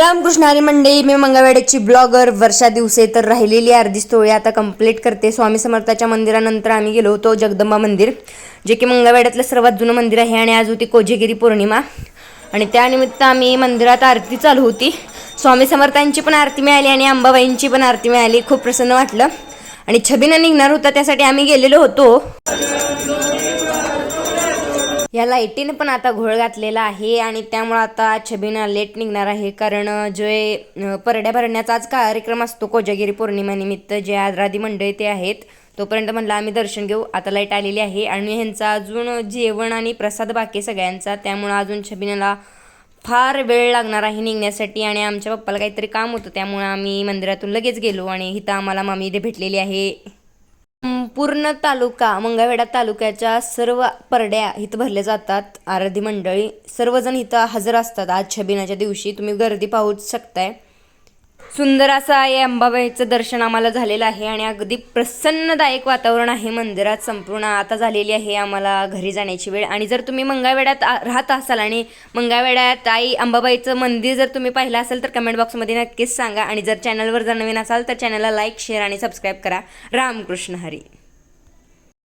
रामकृष्ण हरी मंडळी मी मंगळवेड्याची ब्लॉगर वर्षा दिवसे तर राहिलेली अर्धी स्टोरी आता कंप्लीट करते. स्वामी समर्थाच्या मंदिरानंतर आम्ही गेलो होतो जगदंबा मंदिर जे की मंगळवेड्यातलं सर्वात जुनं मंदिर आहे आणि आज होती कोजेगिरी पौर्णिमा. आणि त्यानिमित्त आम्ही मंदिरात आरती चालू होती. स्वामी समर्थांची पण आरती मिळाली आणि अंबाबाईंची पण आरती मिळाली. खूप प्रसन्न वाटलं. आणि छबिना निघणार होता त्यासाठी आम्ही गेलेलो होतो. या लाईटीने पण आता घोळ घातलेला आहे आणि त्यामुळं आता छबीना लेट निघणार आहे. कारण जे परड्या भरण्याचा आज कार्यक्रम असतो कोजागिरी पौर्णिमेनिमित्त जे आराधी मंडळी ते आहेत. तोपर्यंत म्हणलं आम्ही दर्शन घेऊ. आता लाइट आलेली आहे आणि ह्यांचा अजून जेवण आणि प्रसाद बाकी सगळ्यांचा. त्यामुळं अजून छबिनाला फार वेळ लागणार आहे निघण्यासाठी आणि आमच्या पप्पाला काहीतरी काम होतं. त्यामुळं आम्ही मंदिरातून लगेच गेलो आणि इथं आम्हाला मामी इथे भेटलेली आहे. पूर्ण तालुका मंगळवेढा तालुक्याच्या सर्व परड्या इथं भरल्या जातात. आराधी मंडळी सर्वजण इथं हजर असतात. आज छबिनाच्या दिवशी तुम्ही गर्दी पाहूच शकताय. सुंदर असं आहे अंबाबाईचं दर्शन आम्हाला झालेलं आहे आणि अगदी प्रसन्नदायक वातावरण आहे. मंदिरात संपूर्ण आता झालेली आहे आम्हाला घरी जाण्याची वेळ. आणि जर तुम्ही मंगळवेड्यात राहत असाल आणि मंगळवेड्यात आई अंबाबाईचं मंदिर जर तुम्ही पाहिलं असेल तर कमेंट बॉक्समध्ये नक्कीच सांगा. आणि जर चॅनलवर जर नवीन असाल तर चॅनलला लाईक शेअर आणि सबस्क्राईब करा. रामकृष्ण हरी.